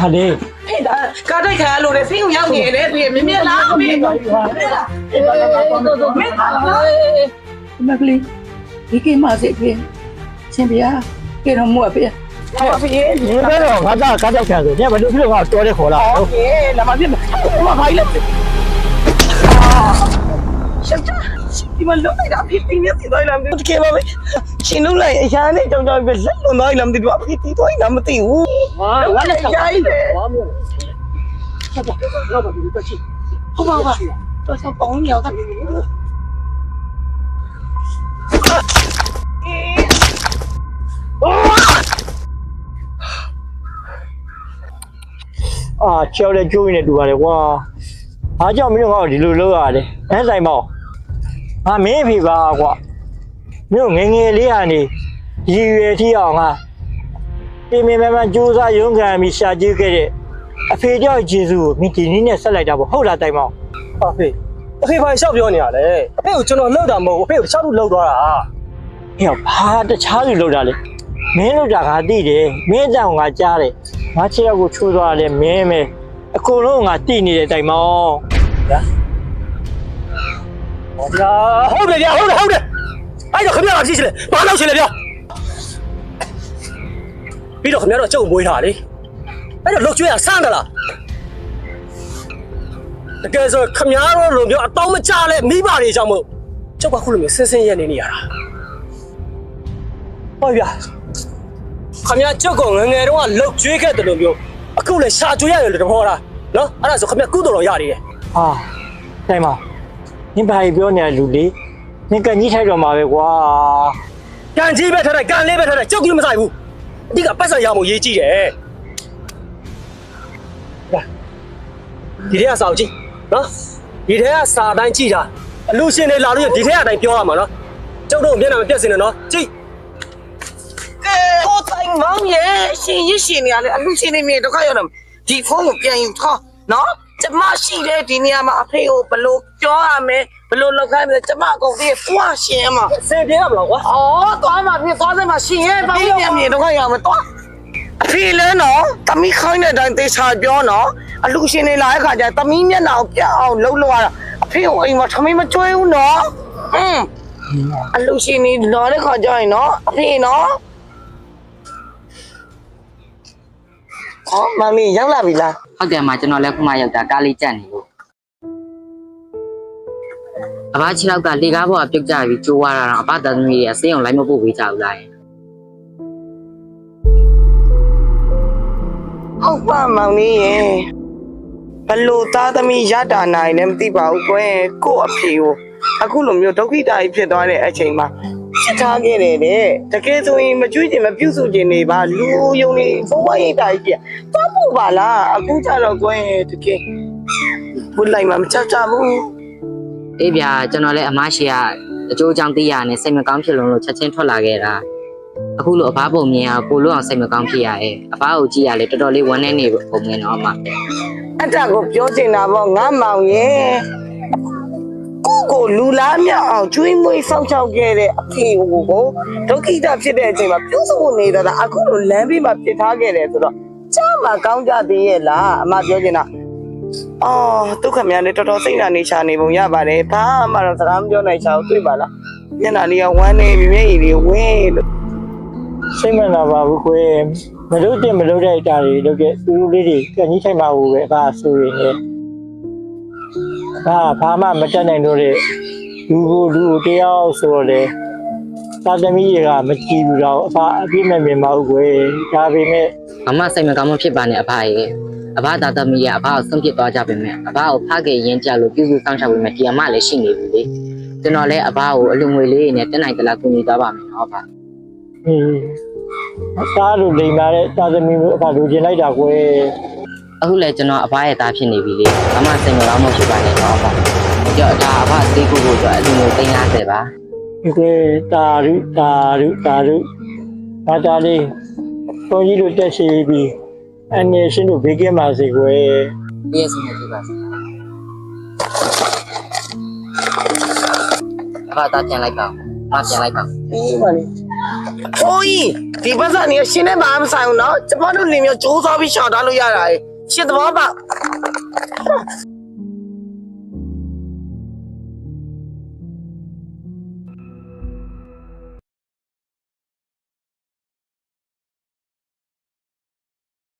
ဘာလဲဟဲ့ဒါကားတိုက်ခါလို့လေစိတ်ကိုရောက်နေတယ်ဖေမင်းမင်းလားမင်းလားမင်းလားမကလေးဒီကိမစေဖေရှင်ဗျာကေတော့မို့ဖေဟုတ်ပြီဒီဘက်တော့ငါကကားကြောက်ချင်ဆိုညဘယ်လိုဖြစ်လို့ငါတော်တဲ့ခေါ်လာဟုတ်ကဲ့လာမပြစ်မဘာကြီးလဲရှက်တာဒီမှာလုံးလိုက်တာဖြစ်ပြီးနေသိသွားလားမသိဘူးတကယ်ပါပဲရှင်လုံးလိုက်အရာနဲ့ကြောင်ကြောင်ပဲလက်လွန်သွားလားမသိဘူးအဖေတီးသွားလားမသိဘူး ဟာဝါလက်ရိုင်းတယ်ဟုတ်ပါပါတော့ဆောင်းပေါင်းမြောက်တာအာချောက်တဲ့ကျိုးရင်းနဲ့တူပါတယ်ကွာအားကြောင့်မင်းတို့ငါ့ကိုဒီလိုလုပ်ရတယ်အဲဆိုင်မောင်ငါမင်းအဖေပါကွာမင်းတို့ငယ်ငယ်လေးဟာနေရည်ရွယ်ထီအောင်ငါ ပြင်မြင်မှန်မှန်ကြိုးစားရုန်းကန်ပြီးရှာကြည့်ခဲ့တဲ့အဖေကြောင့်ဂျေစုကိုမင်းဒီနည်းနဲ့ဆက်လိုက်တာပေါ့ဟုတ်လားတိုင်မောင်အဖေအဖေဘာရှောက်ပြောနေရလဲအဖေကိုကျွန်တော်လှုပ်တာမဟုတ်ဘူးအဖေကိုရှောက်လို့လှုပ်သွားတာဟဲ့ဘာတခြားလူလောက်တာလဲမင်းလောက်တာငါသိတယ်မင်းအကြောင်ငါကြားတယ်ငါချစ်ရောက်ကိုချိုးသွားတယ်မင်းမဲအကုန်လုံးငါတိနေတယ်တိုင်မောင်ဟောဗျာဟုတ်တယ်ဗျာဟုတ်တယ်ဟုတ်တယ်အဲ့တော့ခင်ဗျားကကြည့်ချင်လေဘာလို့ချင်လဲဗျာ ပြီးတော့ခင်ဗျားတော့ကြုံမွေးထားလေအဲ့တော့လှုပ်ကျွေးရဆန်းတယ်လားတကယ်ဆိုခင်ဗျားတို့လိုမျိုးအတောင်းမကြလဲမိဘတွေကြောင့်မို့ကျောက်ကခုလိုမျိုးဆင်းဆင်းရဲနေနေရတာဟုတ်ဗျာခင်ဗျားကြောက်ကငယ်ငယ်တုန်းကလှုပ်ကျွေးခဲ့တယ်လို့မျိုးအခုလည်းရှာကျွေးရတယ်လို့တဘောလားနော်အဲ့ဒါဆိုခင်ဗျားကုသိုလ်တော်ရရည်တယ်ဟာတိုင်မောင်မင်းဘာကြီးပြောနေရလူလေးမင်းကကြီးထိုက်တော့မှာပဲကွာကန်ကြီးပဲထားတယ်ကန်လေးပဲထားတယ်ကြောက်ကြီးမဆိုင်ဘူး အတိကပတ်စံရမှုရေးကြည့်တယ်ဒါဒီထဲကစာအုပ်ကြည့်နော်ဒီထဲကစာအတိုင်းကြည့်တာအလူရှင်တွေလာလို့ဒီထဲကအတိုင်းပြောရမှာနော်ကျောက်တော့မျက်နှာမပြတ်စင်နဲ့နော်ကြည့်ကဲဟိုတိုင်မောင်ရဲ့ရှင်ရရှင်နေရလေအလူရှင်နေမြေဒုက္ခရောက်တယ်ဒီဖုန်းကိုပြန်ယူထားနော် ကျမရှိတဲ့ဒီနေရာမှာအဖေကိုဘလို့ပြောရမယ်ဘလို့လောက်ခိုင်းမယ်ကျမအကုန်ပြေးပွားရှင်မှာစင်ပြေရမလားကွာအော်သွားမှာပြေးသွားစမ်းမှာရှင်ရဲ့ဘာလို့ပြန်မြေဒုက္ခရောက်မယ်သွားအဖေလဲနော်တမီးခိုင်းတဲ့အတိုင်းသေချာပြောနော်အလူရှင်နေလာတဲ့ခါကျတမီးမျက်နှာကိုပြအောင်လှုပ်လို့ရတာအဖေကိုအိမ်မှာထမင်းမကျွေးဘူးနော်ဟွန်းအလူရှင်နေလာတဲ့ခါကျရင်နော်အဖေနော် ဟောမမီရောက်လာပြီလားဟုတ်တယ်အမကျွန်တော်လည်းခုမှရောက်တာကားလေးကြက်နေလို့အဘချီနောက်ကလေကားပေါ်ကပြုတ်ကြပြီးကျိုးသွားတာတော့အဘသားသမီးတွေကစေးအောင်လိုက်မပို့ပေးကြဘူးလားယင်ဟုတ်ပါမောင်လေးရေဘလို့သားသမီးရတာနိုင်လည်းမသိပါဘူးကွယ်ကို့အဖေကိုအခုလိုမျိုးဒုက္ခိတာကြီးဖြစ်သွားတဲ့အချိန်မှာ ချစ်ထားခဲ့တယ်တဲ့တကယ်ဆိုရင်မကြွေးချင်မပြုစုချင်နေပါလူယုံနေဘဝရိတ်တာကြီးပြသွားဖို့ပါလားအခုကျတော့ကွယ်တကယ်ဘုလိုက်မှာမချကြဘူးအေးဗျာကျွန်တော်လည်းအမရှိကအကျိုးအကြောင်းသိရနဲ့စိတ်မကောင်းဖြစ်လုံးလို့ချက်ချင်းထွက်လာခဲ့တာအခုလိုအဘပုံမြင်အောင်ပို့လို့အောင်စိတ်မကောင်းဖြစ်ရရဲ့အဘကိုကြည့်ရလေတော်တော်လေးဝမ်းနေနေပုံမြင်တော့အမအဲ့ဒါကိုပြောချင်တာပေါ့ငါမောင်ရဲ့ကိုကို လူလားမြောက်အောင်ကျွေးမွေးစောင့်ရှောက်ခဲ့တဲ့အဖေကိုကိုဒုက္ခိတဖြစ်တဲ့အချိန်မှာပြုစုနေတာလားအခုလိုလမ်းဘေးမှာပြစ်ထားခဲ့တယ်ဆိုတော့ကြားမှာကောင်းကြသေးရဲ့လားအမပြောချင်တာအော်ဒုက္ခများလည်းတော်တော်စိတ်နာနေချာနေပုံရပါတယ်ဘာမှတော့စကားမပြောနိုင်ချာဘူးတွေ့ပါလားမျက်နှာလေးကဝမ်းနေပြီမျက်ရည်တွေဝင်းလို့စိတ်မနာပါဘူးကွယ်မလုပ်တဲ့မလုပ်တဲ့အတားတွေလုပ်တဲ့သူလေးတွေကကြီးထိုက်မှာဘူးပဲအဘဆိုရင်လေ ဘာဘာမှမတက်နိုင်တော့တဲ့လူကိုလူကိုတယောက်ဆိုတော့လေသာသမီတွေကမကြည့်ဘူးတော့အဘအပြည့်မဲ့မြင်ပါဘူးကွယ်ဒါပေမဲ့မမစိတ်မကောင်းမဖြစ်ပါနဲ့အဖရဲ့အဖသားသမီးရဲ့အဖကိုဆုံးဖြတ်သွားကြပါမယ်အဖကိုဖခင်ရင်ကြလို့ပြုစုစောင့်ရှောက်ပေးမယ်ဒီအမလည်းရှိနေပြီလေကျွန်တော်လည်းအဖကိုအလူငွေလေးနဲ့တက်နိုင်တလားကူညီသွားပါမယ်နော်အဖဟင်းသားလိုလိမ်လာတဲ့သာသမီမျိုးအဘလိုချင်လိုက်တာကွယ် အခုလည်းကျွန်တော်အဖရဲ့သားဖြစ်နေပြီလေအမစိတ်မကောင်းမဖြစ်ပါနဲ့နော်အဖကြောက်ဒါအဖသေးကိုကိုဆိုအလူငွေ350ပါဒီကွယ်တာရုတာရုတာရုငါသားလေးတော်ကြီးလိုတက်ရှိပြီးအနေရှင်းတို့ဘေးကင်းပါစေကွယ်ပြည့်စုံနေပြီပါအဖသားပြန်လိုက်ပါအပြန်လိုက်ပါအေးပါလေဟိုကြီးဒီပတ်စံနေရှင်းနေပါမဆိုင်ဘူးနော်ကျမတို့လင်မျိုးစူးစမ်းပြီးရှောင်ထားလို့ရတာလေ ရှင်းသဘောပေါက်